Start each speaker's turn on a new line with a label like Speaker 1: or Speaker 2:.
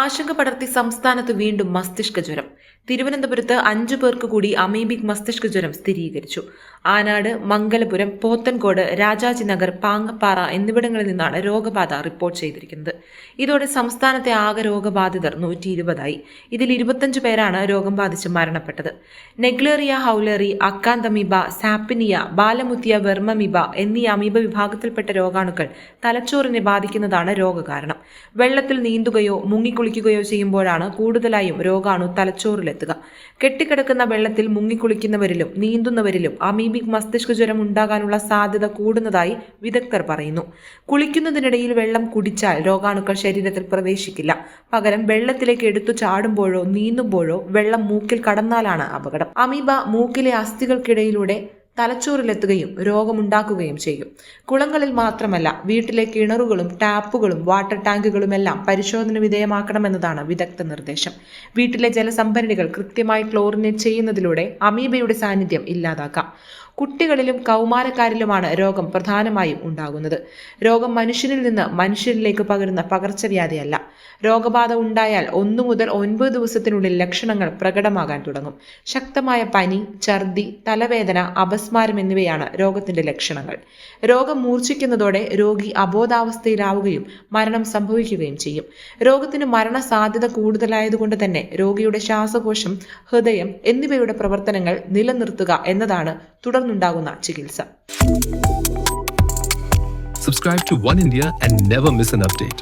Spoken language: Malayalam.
Speaker 1: ആശങ്ക പടർത്തി സംസ്ഥാനത്ത് വീണ്ടും മസ്തിഷ്ക ജ്വരം. തിരുവനന്തപുരത്ത് അഞ്ചു പേർക്ക് കൂടി അമീബിക് മസ്തിഷ്ക ജ്വരം സ്ഥിരീകരിച്ചു. ആനാട് മംഗലപുരം പോത്തൻകോട് രാജാജി നഗർ പാങ്ങപ്പാറ എന്നിവിടങ്ങളിൽ നിന്നാണ് രോഗബാധ റിപ്പോർട്ട് ചെയ്തിരിക്കുന്നത്. ഇതോടെ സംസ്ഥാനത്തെ ആകെ രോഗബാധിതർ നൂറ്റി ഇരുപതായി ഇതിൽ ഇരുപത്തഞ്ച് പേരാണ് രോഗം ബാധിച്ച് മരണപ്പെട്ടത്. Naegleria fowleri Acanthamoeba Sappinia Balamuthia Vermamoeba എന്നീ അമീബ വിഭാഗത്തിൽപ്പെട്ട രോഗാണുക്കൾ തലച്ചോറിനെ ബാധിക്കുന്നതാണ് രോഗകാരണം. വെള്ളത്തിൽ നീന്തുകയോ മുങ്ങിക്കുളിക്കുകയോ ചെയ്യുമ്പോഴാണ് കൂടുതലായും രോഗാണു തലച്ചോറിലെത്തുക. കെട്ടിക്കിടക്കുന്ന വെള്ളത്തിൽ മുങ്ങിക്കുളിക്കുന്നവരിലും നീന്തുന്നവരിലും അമീബിക് മസ്തിഷ്ക ജ്വരം ഉണ്ടാകാനുള്ള സാധ്യത കൂടുന്നതായി വിദഗ്ധർ പറയുന്നു. കുളിക്കുന്നതിനിടയിൽ വെള്ളം കുടിച്ചാൽ രോഗാണുക്കൾ ശരീരത്തിൽ പ്രവേശിക്കില്ല. പകരം വെള്ളത്തിലേക്ക് എടുത്തു ചാടുമ്പോഴോ നീന്തുമ്പോഴോ വെള്ളം മൂക്കിൽ കടന്നാലാണ് അപകടം. അമീബ മൂക്കിലെ അസ്ഥികൾക്കിടയിലൂടെ തലച്ചോറിലെത്തുകയും രോഗമുണ്ടാക്കുകയും ചെയ്യും. കുളങ്ങളിൽ മാത്രമല്ല വീട്ടിലെ കിണറുകളും ടാപ്പുകളും വാട്ടർ ടാങ്കുകളുമെല്ലാം പരിശോധന വിധേയമാക്കണമെന്നതാണ് വിദഗ്ധ നിർദ്ദേശം. വീട്ടിലെ ജലസംഭരണികൾ കൃത്യമായി ക്ലോറിനേറ്റ് ചെയ്യുന്നതിലൂടെ അമീബയുടെ സാന്നിധ്യം ഇല്ലാതാക്കാം. കുട്ടികളിലും കൗമാരക്കാരിലുമാണ് രോഗം പ്രധാനമായും ഉണ്ടാകുന്നത്. രോഗം മനുഷ്യനിൽ നിന്ന് മനുഷ്യരിലേക്ക് പകരുന്ന പകർച്ചവ്യാധിയല്ല. രോഗബാധ ഉണ്ടായാൽ ഒന്നു മുതൽ ഒൻപത് ദിവസത്തിനുള്ളിൽ ലക്ഷണങ്ങൾ പ്രകടമാകാൻ തുടങ്ങും. ശക്തമായ പനി ഛർദി തലവേദന അപസ്മാരം എന്നിവയാണ് രോഗത്തിന്റെ ലക്ഷണങ്ങൾ. രോഗം മൂർച്ഛിക്കുന്നതോടെ രോഗി അബോധാവസ്ഥയിലാവുകയും മരണം സംഭവിക്കുകയും ചെയ്യും. രോഗത്തിന് മരണ സാധ്യത കൂടുതലായതുകൊണ്ട് തന്നെ രോഗിയുടെ ശ്വാസകോശം ഹൃദയം എന്നിവയുടെ പ്രവർത്തനങ്ങൾ നിലനിർത്തുക എന്നതാണ് തുടർന്നുണ്ടാകുന്ന ചികിത്സ
Speaker 2: Subscribe to One India and never miss an update.